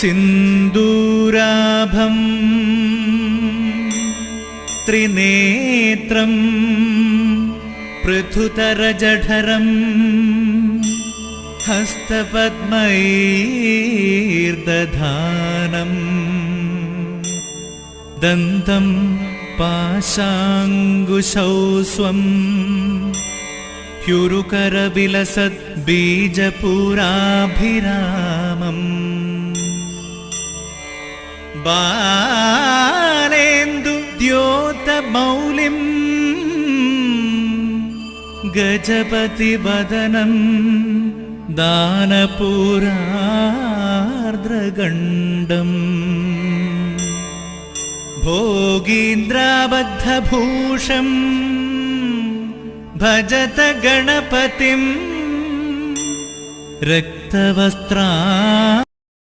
सिन्दूराभम् त्रिनेत्रम् पृथुतरजठरम् हस्तपद्मैर्दधानम् दन्तं पाशाङ्गुशौ स्वम् ह्युरुकरविलसद्बीजपुराभिरामम् बालेन्दु द्योतमौलिम् गजपतिवदनम् दानपुरार्द्रगण्डम् भोगीन्द्राबद्धभूषम् भजत गणपतिम् रक्तवस्त्रा